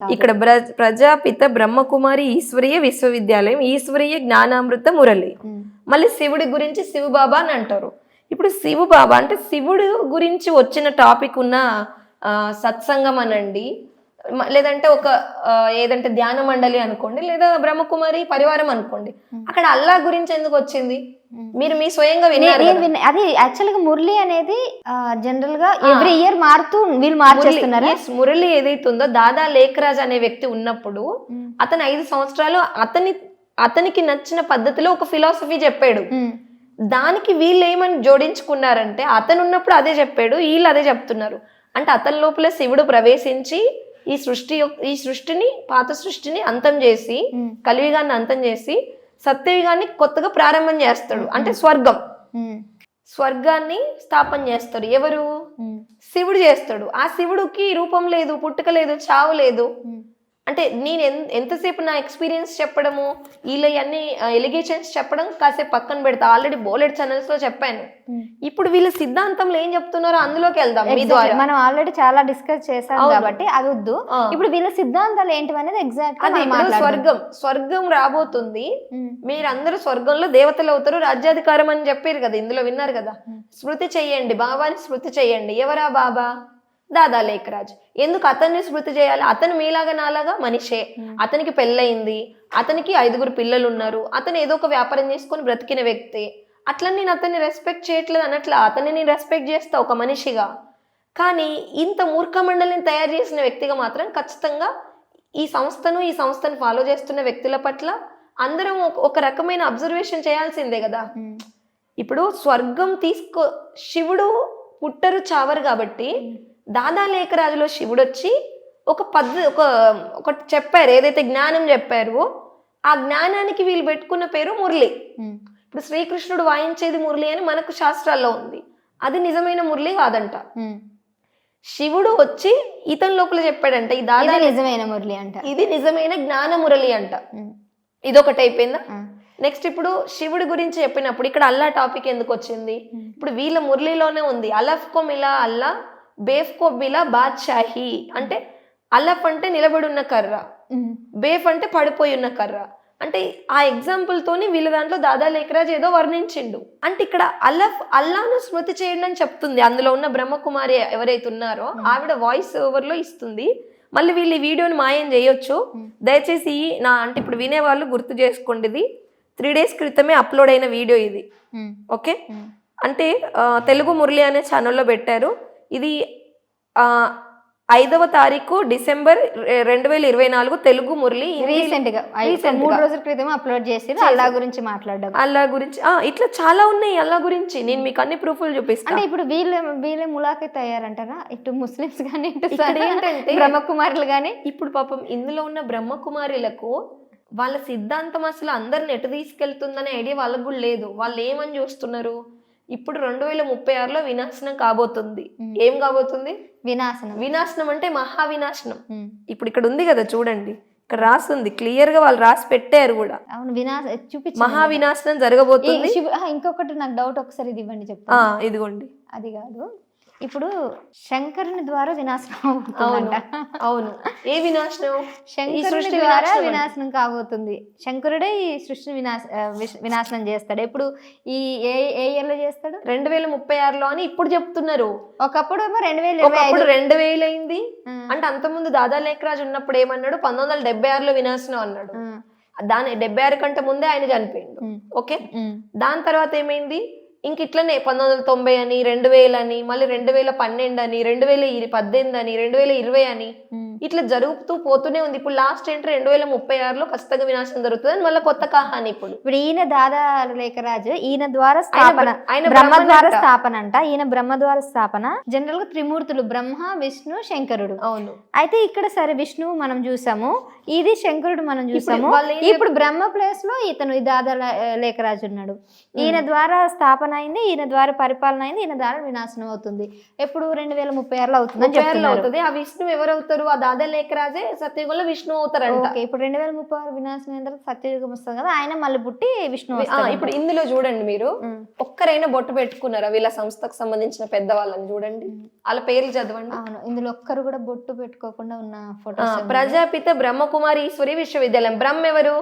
ఇక్కడ ప్రజాపిత బ్రహ్మకుమారి ఈశ్వరీయ విశ్వవిద్యాలయం ఈశ్వరీయ జ్ఞానామృత మురళి. మళ్ళీ శివుడి గురించి శివబాబా అని అంటారు. ఇప్పుడు శివబాబా అంటే శివుడు గురించి వచ్చిన టాపిక్ ఉన్న ఆ, సత్సంగం అనండి లేదంటే ఒక ఏదంటే ధ్యాన మండలి అనుకోండి లేదా బ్రహ్మకుమారి పరివారం అనుకోండి. అక్కడ అల్లా గురించి ఎందుకు వచ్చింది? మీరు మీ స్వయంగా విన్నారు అది యాక్చువల్గా మురళి అనేది జనరల్గా ఎవ్రీ ఇయర్ మారుతూ వీళ్ళు మార్చేస్తున్నారా? మురళి ఏదైతుందో దాదా లేఖరాజ్ అనే వ్యక్తి ఉన్నప్పుడు. అతను ఐదు సంవత్సరాలు అతని అతనికి నచ్చిన పద్ధతిలో ఒక ఫిలాసఫీ చెప్పాడు. దానికి వీళ్ళు ఏమని జోడించుకున్నారంటే అతను ఉన్నప్పుడు అదే చెప్పాడు వీళ్ళు అదే చెప్తున్నారు. అంటే అతని లోపల శివుడు ప్రవేశించి ఈ సృష్టి ఈ సృష్టిని పాత సృష్టిని అంతం చేసి. కలియుగాన్ని అంతం చేసి సత్యయుగాన్ని కొత్తగా ప్రారంభం చేస్తాడు అంటే స్వర్గం. స్వర్గాన్ని స్థాపన చేస్తాడు ఎవరు. శివుడు చేస్తాడు ఆ శివుడికి రూపం లేదు పుట్టుక లేదు చావు లేదు. అంటే నేను ఎంతసేపు నా ఎక్స్పీరియన్స్ చెప్పడము వీళ్ళ అన్ని ఎలిగేషన్స్ చెప్పడం కాసేపు పక్కన పెడతా. ఆల్రెడీ బోలెడ్ ఛానల్స్లో చెప్పాను. ఇప్పుడు వీళ్ళ సిద్ధాంతంలో ఏం చెప్తున్నారో అందులోకి వెళ్దాం మీ Exactly. ద్వారా. మనం ఆల్రెడీ చాలా డిస్కస్ చేసాం. కాబట్టి అది వద్దు. ఇప్పుడు వీళ్ళ సిద్ధాంతాలు ఏంటివి అనేది ఎగ్జాక్ట్ అది స్వర్గం స్వర్గం రాబోతుంది. మీరందరూ స్వర్గంలో దేవతలు అవుతారు రాజ్యాధికారం అని చెప్పారు కదా ఇందులో విన్నారు కదా. స్మృతి చెయ్యండి బాబాని స్మృతి చెయ్యండి ఎవరా బాబా? దాదా లేఖరాజ్ ఎందుకు అతన్ని స్మృతి చేయాలి? అతను మీలాగా నాలాగా మనిషే. Hmm. అతనికి పెళ్ళయింది. అతనికి ఐదుగురు పిల్లలు ఉన్నారు అతను ఏదో ఒక వ్యాపారం చేసుకొని బ్రతికిన వ్యక్తి. అట్లా నేను అతన్ని రెస్పెక్ట్ చేయట్లేదు అనట్లా అతన్ని నేను రెస్పెక్ట్ చేస్తా ఒక మనిషిగా. కానీ ఇంత మూర్ఖ మండలిని తయారు చేసిన వ్యక్తిగా మాత్రం ఖచ్చితంగా ఈ సంస్థను ఈ సంస్థను ఫాలో చేస్తున్న వ్యక్తుల పట్ల అందరం ఒక- ఒక రకమైన అబ్జర్వేషన్ చేయాల్సిందే కదా. ఇప్పుడు స్వర్గం తీసుకో శివుడు పుట్టరు చావరు కాబట్టి దాదా లేఖరాజులో శివుడు వచ్చి ఒక పద్ధతి ఒక ఒకటి చెప్పారు. ఏదైతే జ్ఞానం చెప్పారో ఆ జ్ఞానానికి వీళ్ళు పెట్టుకున్న పేరు మురళి. ఇప్పుడు శ్రీకృష్ణుడు వాయించేది మురళి అని మనకు శాస్త్రాల్లో ఉంది. అది నిజమైన మురళి కాదంట. శివుడు వచ్చి ఇతని లోపల చెప్పాడంట ఈ దాదా నిజమైన మురళి అంట. ఇది నిజమైన జ్ఞాన మురళి అంట. ఇదొకటి అయిపోయిందా. నెక్స్ట్ ఇప్పుడు శివుడి గురించి చెప్పినప్పుడు ఇక్కడ అల్లా టాపిక్ ఎందుకు వచ్చింది? ఇప్పుడు వీళ్ళ మురళిలోనే ఉంది. అలఫ్ కో మిలా అల్లా బేఫ్ కో మిలా బాద్షాహి అంటే అలఫ్ అంటే నిలబడి ఉన్న కర్ర. బేఫ్ అంటే పడిపోయి ఉన్న కర్ర. అంటే ఆ ఎగ్జాంపుల్ తోని వీళ్ళ దాంట్లో దాదా లేఖరాజ్ ఏదో వర్ణించిండు. అంటే ఇక్కడ అల్లఫ్ అల్లాను స్మృతి చేయండి అని చెప్తుంది. అందులో ఉన్న బ్రహ్మకుమారి ఎవరైతే ఉన్నారో ఆవిడ వాయిస్ ఓవర్లో ఇస్తుంది. మళ్ళీ వీళ్ళు ఈ వీడియోని మాయం చేయొచ్చు. దయచేసి నా అంటే ఇప్పుడు వినేవాళ్ళు గుర్తు చేసుకోండి ఇది త్రీ డేస్ క్రితమే అప్లోడ్ అయిన వీడియో ఇది. ఓకే. అంటే తెలుగు మురళి అనే ఛానల్లో పెట్టారు. ఇది ఐదవ తారీఖు డిసెంబర్ రెండు వేల ఇరవై నాలుగు తెలుగు మురళి రీసెంట్గా మూడు. రోజుల క్రితం అప్లోడ్ చేసి అల్లా గురించి మాట్లాడడం. అల్లా గురించి ఇట్లా చాలా ఉన్నాయి అల్లా గురించి. నేను మీకు అన్ని ప్రూఫ్లు చూపిస్తాను అంటే ఇప్పుడు వీళ్ళే వీళ్ళే ములాఖత్ అయ్యారంటారా ఇటు ముస్లిమ్స్ కానీ ఇటు ఏంటంటే- బ్రహ్మకుమారులు కానీ ఇప్పుడు పాపం ఇందులో ఉన్న బ్రహ్మకుమారులకు వాళ్ళ సిద్ధాంతం అసలు అందరిని ఎటు తీసుకెళ్తుందనే ఐడియా వాళ్ళకు కూడా లేదు. వాళ్ళు ఏమని చూస్తున్నారు? ఇప్పుడు రెండు వేల ముప్పై ఆరులో వినాశనం కాబోతుంది. ఏం కాబోతుంది? వినాశనం. వినాశనం అంటే మహా వినాశనం. ఇప్పుడు ఇక్కడ ఉంది కదా చూడండి. ఇక్కడ రాస్తుంది. క్లియర్గా వాళ్ళు రాసి పెట్టారు కూడా. అవును వినాశ చూపించు మహా వినాశనం జరగబోతుంది ఇంకొకటి నాకు డౌట్ ఒకసారి ఇది ఇవ్వండి ఆ, చెప్తాను ఇదిగోండి. అది కాదు. ఇప్పుడు శంకరుని ద్వారా వినాశనం అవుతుందంట. అవును. ఏ వినాశనం? ఈ శంకరుని సృష్టి ద్వారా వినాశనం కాబోతుంది. శంకరుడే ఈ సృష్టిని వినాశ వినాశనం చేస్తాడు. ఎప్పుడు ఈ ఏ ఏ ఇయర్లో చేస్తాడు? రెండు వేల ముప్పై ఆరులో అని ఇప్పుడు చెప్తున్నారు. ఒకప్పుడు ఏమో రెండు వేల ఇరవై ఒకప్పుడు రెండు వేలు అయింది అంటే అంతకుముందు దాదా లేఖరాజు ఉన్నప్పుడు ఏమన్నాడు? పంతొమ్మిది వందల డెబ్బై ఆరులో వినాశనం అన్నాడు. దాని డెబ్బై ఆరు కంటే ముందే ఆయన చనిపోయిండు. ఓకే? దాని తర్వాత ఏమైంది? ఇంక ఇట్లనే పంతొమ్మిది వందల తొంభై అని రెండు వేలు అని మళ్ళీ రెండు వేల పన్నెండు అని రెండు వేల పద్దెనిమిది అని రెండు వేల ఇరవై అని. ఇట్లా జరుగుతూ పోతూనే ఉంది. ఇప్పుడు లాస్ట్ ఏంటి రెండు వేల ముప్పై ఆరులో ఖచ్చితంగా వినాశనం జరుగుతుంది అని మళ్ళీ కొత్త కహాని ఇప్పుడు. ఇప్పుడు ఈయన దాదా లేఖరాజు ఈయన ద్వారా స్థాపన ఆయన బ్రహ్మ. ద్వారా స్థాపన అంట. ఈయన బ్రహ్మ ద్వారా స్థాపన. జనరల్గా త్రిమూర్తులు బ్రహ్మ విష్ణు శంకరుడు. అవును. అయితే ఇక్కడ సరే విష్ణువు మనం చూసాము. ఇది శంకరుడు మనం చూసాము. ఇప్పుడు బ్రహ్మ ప్లేస్లో ఇతను ఈ దాదా లేఖరాజు ఉన్నాడు. ఈయన ద్వారా స్థాపన అయింది ఈయన ద్వారా పరిపాలన అయింది ఈయన ద్వారా వినాశనం అవుతుంది. ఎప్పుడు? రెండు వేల ముప్పై ఆరులో చెప్తున్నారు. అవుతుంది. ఆ విష్ణు ఎవరు అవుతారు? ఆ దాదా లేఖరాజే సత్యయుగంలో విష్ణు అవుతారంట. ఇప్పుడు రెండు వేల ముప్పై ఆరు వినాశనం అయిన తర్వాత సత్యయుగం వస్తుంది కదా ఆయన మళ్ళీ పుట్టి విష్ణు. ఇప్పుడు ఇందులో చూడండి మీరు. ఒక్కరైనా బొట్టు పెట్టుకున్నారా వీళ్ళ సంస్థకు సంబంధించిన పెద్దవాళ్ళని చూడండి? వాళ్ళ పేర్లు చదవండి. అవును ఇందులో ఒక్కరు కూడా బొట్టు పెట్టుకోకుండా ఉన్న ఆ, ఫోటోస్ ప్రజాపిత బ్రహ్మకుమారి ఈశ్వరి విశ్వవిద్యాలయం. బ్రహ్మ ఎవరు?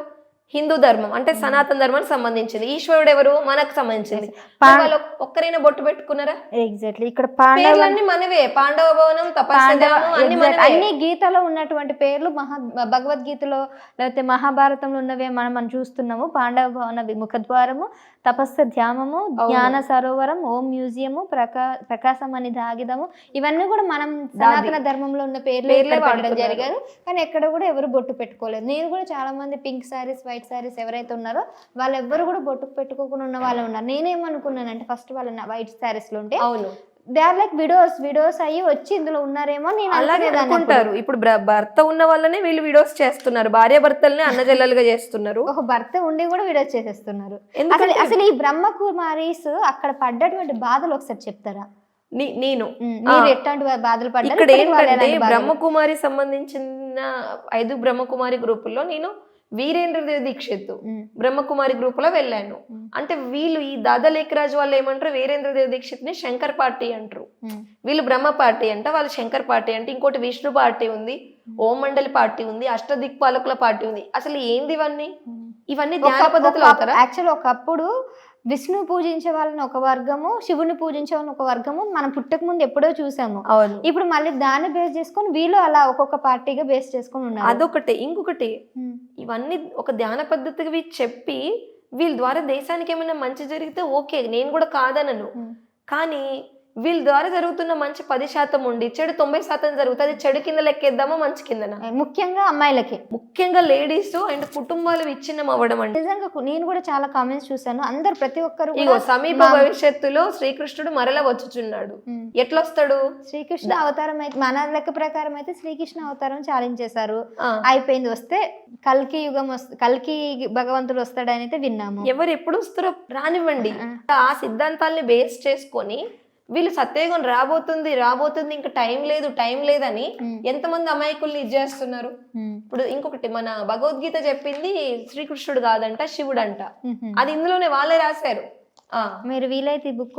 హిందూ ధర్మం అంటే సనాతన ధర్మానికి సంబంధించింది. ఈశ్వరుడు ఎవరు? మనకు సంబంధించింది. వాళ్ళు ఒక్కరైనా బొట్టు పెట్టుకున్నారా? ఎగ్జాక్ట్లీ ఇక్కడ పేర్లన్నీ మనవే. పాండవ భవనం తపస్సధామం అన్ని గీతలో ఉన్నటువంటి పేర్లు మహా భగవద్గీతలో లేకపోతే మహాభారతంలో ఉన్నవే మనం మనం చూస్తున్నాము. పాండవ భవన వి- ముఖద్వారము తపస్సు ధ్యానము జ్ఞాన సరోవరం ఓం మ్యూజియము ప్రకా ప్రకాశం అని దాగిదము. ఇవన్నీ కూడా మనం సనాతన ధర్మంలో ఉన్న పేర్లు వాడుతున్నారు. జరిగారు. కానీ ఎక్కడ కూడా ఎవరు బొట్టు పెట్టుకోలేదు. నేను కూడా చాలా మంది పింక్ సారీస్ వైట్ సారీస్ ఎవరైతే ఉన్నారో వాళ్ళు ఎవ్వరు కూడా బొట్టు పెట్టుకోకుండా ఉన్న వాళ్ళు ఉన్నారు. నేనేమనుకున్నానంటే ఫస్ట్ వాళ్ళ వైట్ సారీస్లో ఉంటే అవును. They are like widows widows అయ్యి వచ్చి ఇందులో ఉన్నారేమో నేను అలాగే. అనుకుంటారు. ఇప్పుడు భర్త ఉన్న వాళ్ళనే వీళ్ళు వీడియోస్ చేస్తున్నారు. భార్య భర్తల్ని అన్నజల్లలుగా చేస్తున్నారు. ఒక భర్త ఉండి కూడా విడోస్ చేసేస్తున్నారు. అసలు అసలు ఈ బ్రహ్మకుమారీస్ అక్కడ పడ్డటువంటి బాధలు ఒకసారి చెప్తారా? నేను. ఎట్లాంటి బాధలు పడ్డారు? ఇక్కడ ఏంటంటే? బ్రహ్మకుమారి సంబంధించిన ఐదు బ్రహ్మకుమారి గ్రూపుల్లో నేను వీరేంద్రదేవ్ దీక్షిత్ బ్రహ్మకుమారి గ్రూప్లో వెళ్ళాను. అంటే వీళ్ళు ఈ దాదా లేఖరాజు వాళ్ళు ఏమంటారు? వీరేంద్రదేవ్ దీక్షిత్ని శంకర్ పార్టీ అంటారు. వీళ్ళు బ్రహ్మ పార్టీ అంట వాళ్ళు శంకర్ పార్టీ అంటే ఇంకోటి విష్ణు పార్టీ ఉంది ఓం మండలి పార్టీ ఉంది అష్టదిక్పాలకుల పార్టీ ఉంది. అసలు ఏంది ఇవన్నీ. ఇవన్నీ ధ్యాన పద్ధతులు అవుతారా? యాక్చువల్ ఒకప్పుడు విష్ణు పూజించే వాళ్ళని ఒక వర్గము శివుని పూజించే వాళ్ళని ఒక వర్గము మనం పుట్టక ముందు ఎప్పుడో చూసాము. అవును. ఇప్పుడు మళ్ళీ దాన్ని బేస్ చేసుకొని వీళ్ళు అలా ఒక్కొక్క పార్టీగా బేస్ చేసుకొని ఉన్నారు. అదొకటి ఇంకొకటి ఇవన్నీ ఒక ధ్యాన పద్ధతికి చెప్పి వీళ్ళ ద్వారా దేశానికి ఏమైనా మంచి జరిగితే ఓకే నేను కూడా కాదనను. కానీ వీళ్ళ ద్వారా జరుగుతున్న మంచి పది శాతం ఉండి చెడు తొంభై శాతం జరుగుతుంది చెడు కింద లెక్కేద్దామా మంచి కిందనా? ముఖ్యంగా అమ్మాయిలకి. ముఖ్యంగా లేడీస్ అండ్ కుటుంబాలు విచ్ఛిన్నం అవ్వడం అంటే నిజంగా నేను కూడా చాలా కామెంట్స్ చూసాను అందరు ప్రతి ఒక్కరు ఇగో సమీప భవిష్యత్తులో శ్రీకృష్ణుడు మరల వచ్చుచున్నాడు. ఎట్లొస్తాడు? శ్రీకృష్ణ అవతారం అయితే మన లెక్క ప్రకారం అయితే శ్రీకృష్ణ అవతారం ఛాలెంజ్ ఆ, అయిపోయింది. వస్తే కల్కి యుగం కల్కి భగవంతుడు వస్తాడని అయితే విన్నాము. ఎవరు ఎప్పుడు వస్తారో రానివ్వండి. ఆ సిద్ధాంతాల్ని బేస్ చేసుకొని వీళ్ళు సత్యయుగం రాబోతుంది రాబోతుంది ఇంకా టైం లేదు టైం లేదని. ఎంతమంది అమాయకుల్ని చేస్తున్నారు. ఇప్పుడు ఇంకొకటి మన భగవద్గీత చెప్పింది శ్రీకృష్ణుడు కాదంట శివుడు అంట. అది ఇందులోనే వాళ్ళే రాశారు ఆ మీరు వీలైతే ఈ బుక్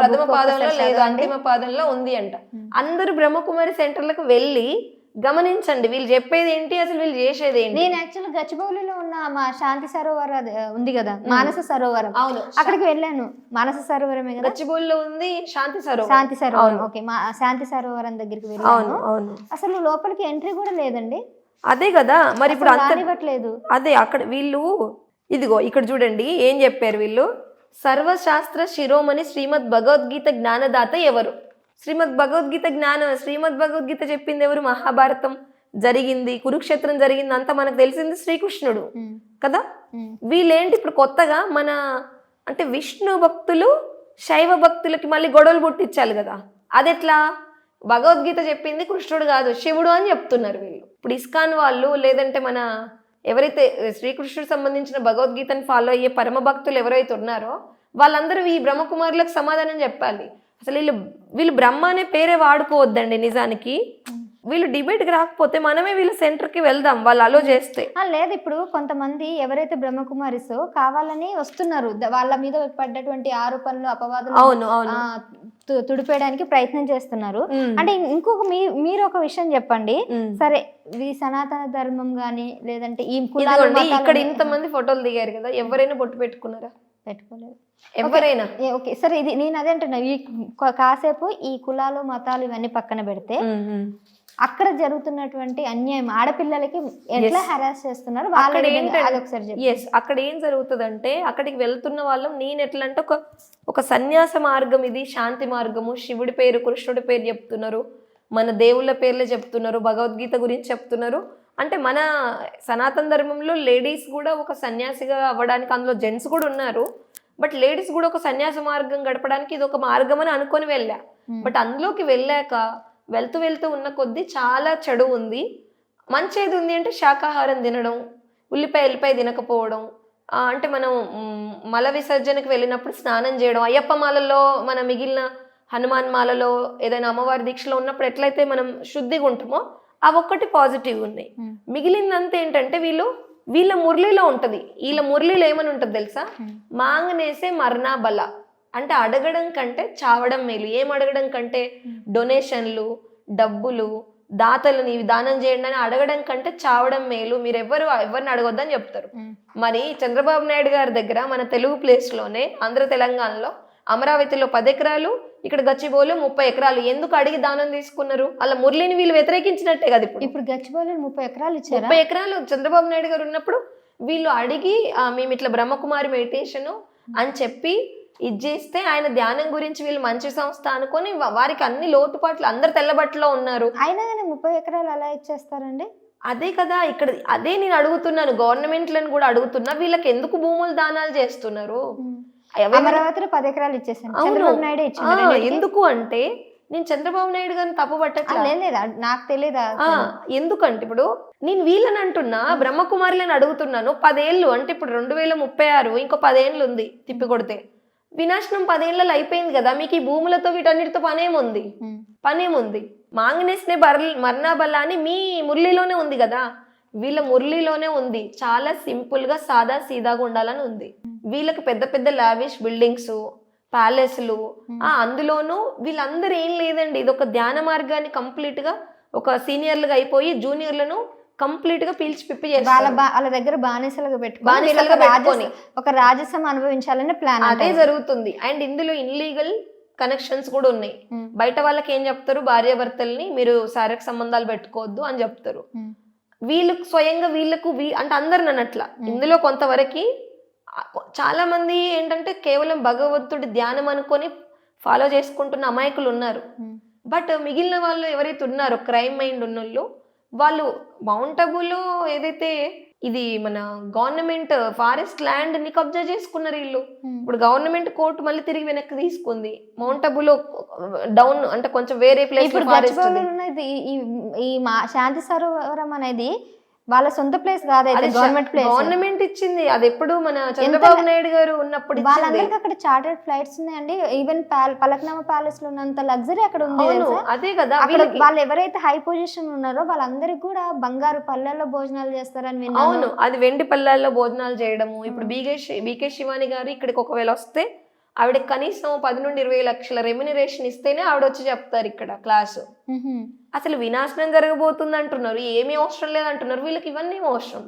ప్రథమ పాదంలో లేదు. అంతిమ పాదంలో ఉంది అంట. అందరూ బ్రహ్మకుమారి సెంటర్లకు వెళ్ళి గమనించండి వీళ్ళు చెప్పేది ఏంటి అసలు వీళ్ళు చేసేది ఏంటి? నేను యాక్చువల్ గచ్చిబౌలిలో ఉన్న మా శాంతి సరోవర్ ఉంది కదా మానస సరోవరం. అవును. అక్కడికి వెళ్ళాను. మానస సరోవరమే కదా? గచ్చిబౌలిలో ఉంది శాంతి సరోవరం. శాంతి సరోవరం. ఓకే మా శాంతి సరోవరం దగ్గరికి వెళ్ళాను. అవును అసలు లోపలికి ఎంట్రీ కూడా లేదండి. అదే కదా మరి ఇప్పుడు రానివ్వట్లేదు. అదే అక్కడ వీళ్ళు ఇదిగో ఇక్కడ చూడండి ఏం చెప్పారు వీళ్ళు? సర్వశాస్త్ర శిరోమణి శ్రీమద్ భగవద్గీత జ్ఞానదాత ఎవరు? శ్రీమద్ భగవద్గీత జ్ఞానం శ్రీమద్ భగవద్గీత చెప్పింది ఎవరు? మహాభారతం జరిగింది కురుక్షేత్రం జరిగింది అంతా మనకు తెలిసింది శ్రీకృష్ణుడు. కదా? వీళ్ళేంటి ఇప్పుడు కొత్తగా మన అంటే విష్ణు భక్తులు శైవ భక్తులకి మళ్ళీ గొడవలు పుట్టించాలి కదా? అదెట్లా? భగవద్గీత చెప్పింది కృష్ణుడు కాదు శివుడు అని చెప్తున్నారు వీళ్ళు. ఇప్పుడు ఇస్కాన్ వాళ్ళు లేదంటే మన ఎవరైతే శ్రీకృష్ణుడు సంబంధించిన భగవద్గీతని ఫాలో అయ్యే పరమ భక్తులు ఎవరైతే ఉన్నారో వాళ్ళందరూ ఈ బ్రహ్మకుమారులకు సమాధానం చెప్పాలి. అసలు వీళ్ళు వీళ్ళు బ్రహ్మ అనే పేరే వాడుకోవద్దండి నిజానికి. వీళ్ళు డిబేట్కి రాకపోతే మనమే వీళ్ళ సెంటర్కి వెళ్దాం వాళ్ళు అలో చేస్తే. ఆ, లేదు ఇప్పుడు కొంతమంది ఎవరైతే బ్రహ్మకుమారిసో కావాలని వస్తున్నారు. వాళ్ళ మీద పడ్డటువంటి ఆరోపణలు అపవాదులు అవును అవును. తుడిపేయడానికి ప్రయత్నం చేస్తున్నారు. అంటే ఇంకొక మీ మీరు ఒక విషయం చెప్పండి. సరే ఈ సనాతన ధర్మం గాని లేదంటే ఈ ఇక్కడ ఇంతమంది ఫోటోలు దిగారు కదా ఎవరైనా బొట్టు పెట్టుకున్నారా? పెట్టుకోలేదు. ఎవరైనా? ఓకే సరే ఇది నేను అదే అంటున్నా. ఈ కాసేపు ఈ కులాలు మతాలు ఇవన్నీ పక్కన పెడితే అక్కడ జరుగుతున్నటువంటి అన్యాయం ఆడపిల్లలకి ఎట్లా హెరాస్ చేస్తున్నారు? వాళ్ళ ఒకసారి ఎస్ అక్కడ ఏం జరుగుతుందంటే అక్కడికి వెళ్తున్న వాళ్ళం. నేను ఎట్లా అంటే ఒక ఒక సన్యాస మార్గం ఇది శాంతి మార్గము. శివుడి పేరు కృష్ణుడి పేరు చెప్తున్నారు. మన దేవుళ్ళ పేర్లే చెప్తున్నారు. భగవద్గీత గురించి చెప్తున్నారు. అంటే మన సనాతన ధర్మంలో లేడీస్ కూడా ఒక సన్యాసిగా అవ్వడానికి అందులో జెంట్స్ కూడా ఉన్నారు. బట్ లేడీస్ కూడా ఒక సన్యాస మార్గం గడపడానికి ఇది ఒక మార్గం అని అనుకొని వెళ్ళా. Hmm. బట్ అందులోకి వెళ్ళాక వెళ్తూ వెళ్తూ ఉన్న కొద్దీ చాలా చెడు ఉంది. మంచి ఏది ఉంది అంటే శాకాహారం తినడం ఉల్లిపాయ ఎల్లిపాయ తినకపోవడం. అంటే మనం మల విసర్జనకు వెళ్ళినప్పుడు స్నానం చేయడం. అయ్యప్ప మాలలో మన మిగిలిన హనుమాన్ మాలలో ఏదైనా అమ్మవారి దీక్షలో ఉన్నప్పుడు ఎట్లయితే మనం శుద్ధిగా ఉంటామో అవి ఒక్కటి పాజిటివ్ ఉన్నాయి. మిగిలిందంతా ఏంటంటే వీళ్ళు వీళ్ళ మురళిలో ఉంటది. వీళ్ళ మురళిలో ఏమని ఉంటది తెలుసా. మాంగనేసే మరణా బల అంటే అడగడం కంటే చావడం మేలు. ఏం అడగడం కంటే? డొనేషన్లు డబ్బులు దాతలను ఇవి దానం చేయండి అని అడగడం కంటే చావడం మేలు. మీరు ఎవరు ఎవరిని అడగొద్దని చెప్తారు. మరి చంద్రబాబు నాయుడు గారి దగ్గర మన తెలుగు ప్లేస్లోనే ఆంధ్ర తెలంగాణలో అమరావతిలో పది ఎకరాలు ఇక్కడ గచ్చిబోలు ముప్పై ఎకరాలు. ఎందుకు అడిగి దానం తీసుకున్నారు? అలా మురళిని వీళ్ళు వ్యతిరేకించినట్టే కదా ఇప్పుడు. ఇప్పుడు గచ్చిబౌలి ముప్పై ఎకరాలు ఇచ్చారా? ముప్పై ఎకరాలు చంద్రబాబు నాయుడు గారు ఉన్నప్పుడు వీళ్ళు అడిగి "ఆ, మేము ఇట్లా బ్రహ్మకుమారి మెడిటేషన్ అని చెప్పి ఇది చేస్తే ఆయన ధ్యానం గురించి వీళ్ళు మంచి సంస్థ అనుకొని వారికి అన్ని లోటుపాట్లు అందరు తెల్లబట్టలో ఉన్నారు. అయినా కానీ ముప్పై ఎకరాలు ఎలా ఇచ్చేస్తారండి? అదే కదా ఇక్కడ అదే నేను అడుగుతున్నాను. గవర్నమెంట్లను కూడా అడుగుతున్నా వీళ్ళకి ఎందుకు భూములు దానాలు చేస్తున్నారు? అమరావతిలో పది ఎకరాలు ఇచ్చేసాను. చంద్రబాబు నాయుడు ఎందుకు అంటే నేను చంద్రబాబు నాయుడు గారిని తప్పు పట్టట్లా? లేదు లేదు. అది నాకు తెలియదు ఎందుకంటే ఇప్పుడు నేను వీళ్ళని అంటున్నా బ్రహ్మకుమారులని అడుగుతున్నాను. పదేళ్ళు అంటే ఇప్పుడు రెండు వేల ముప్పై ఆరు ఇంకో పదేళ్ళు ఉంది తిప్పి కొడితే. వినాశనం పదేళ్ళలో అయిపోయింది కదా మీకు ఈ భూములతో వీటన్నిటితో పనేముంది? పనేముంది. మాంగనేస్నే బర్ మర్నాబల్ల అని మీ మురళిలోనే ఉంది కదా? వీళ్ళ మురళిలోనే ఉంది. చాలా సింపుల్గా సాదా సీదాగా ఉండాలని ఉంది. వీళ్ళకి పెద్ద పెద్ద లావిష్ బిల్డింగ్స్ ప్యాలెస్లు ఆ అందులోనూ వీళ్ళందరూ ఏం లేదండి. ఇది ఒక ధ్యాన మార్గాన్ని కంప్లీట్గా ఒక సీనియర్లుగా అయిపోయి జూనియర్లను కంప్లీట్గా పీల్చి పిప్పి వాళ్ళ వాళ్ళ దగ్గర బానిసలుగా పెట్టుకొని. ఒక రాజసం అనుభవించాలనే ప్లాన్ అదే జరుగుతుంది. అండ్ ఇందులో ఇన్లీగల్ కనెక్షన్స్ కూడా ఉన్నాయి. బయట వాళ్ళకి ఏం చెప్తారు? భార్యాభర్తల్ని మీరు శారీరక సంబంధాలు పెట్టుకోవద్దు అని చెప్తారు. వీళ్ళకు స్వయంగా వీళ్ళకు అంటే అందరు నన్నట్ల ఇందులో కొంతవరకు ఆ, చాలా మంది ఏంటంటే కేవలం భగవంతుడి ధ్యానం అనుకొని ఫాలో చేసుకుంటున్న అమాయకులు ఉన్నారు. బట్ మిగిలిన వాళ్ళు ఎవరైతే ఉన్నారో క్రైమ్ మైండ్ ఉన్నోళ్ళు వాళ్ళు మౌంట్ అబులో ఏదైతే ఇది మన గవర్నమెంట్ ఫారెస్ట్ ల్యాండ్ని కబ్జా చేసుకున్నారు వీళ్ళు. ఇప్పుడు గవర్నమెంట్ కోర్టు మళ్ళీ తిరిగి వెనక్కి తీసుకుంది. మౌంట్ అబులో డౌన్ అంటే కొంచెం వేరే ప్లేస్ ఇప్పుడు ఈ- ఈ ఈ మా శాంతి సరోవరం అనేది వాళ్ళ సొంత ప్లేస్ కాదు అయితే గవర్నమెంట్ ప్లేస్ గవర్నమెంట్ ఇచ్చింది. అది ఎప్పుడు మన చంద్రబాబు నాయుడు గారు ఉన్నప్పుడు వాళ్ళందరికీ అక్కడ చార్టెడ్ ఫ్లైట్స్ ఉన్నాయండి. ఈవెన్ పలక్నామా ప్యాలెస్లో ఉన్నంత లగ్జరీ అక్కడ ఉంది? అదే కదా. అక్కడ వాళ్ళు ఎవరైతే హై పొజిషన్ ఉన్నారో వాళ్ళందరికీ కూడా బంగారు పల్లెల్లో భోజనాలు చేస్తారని విన్నాను. అవును అది వెండి పల్లాల్లో భోజనాలు చేయడము. ఇప్పుడు బీకే బీకే శివాని గారు ఇక్కడికి ఒకవేళ వస్తే ఆవిడ కనీసం పది నుండి ఇరవై లక్షల రెమ్యునరేషన్ ఇస్తేనే ఆవిడ వచ్చి చెప్తారు ఇక్కడ క్లాసు. అసలు వినాశనం జరగబోతుంది అంటున్నారు ఏమీ అవసరం లేదంటున్నారు వీళ్ళకి ఇవన్నీ అవసరం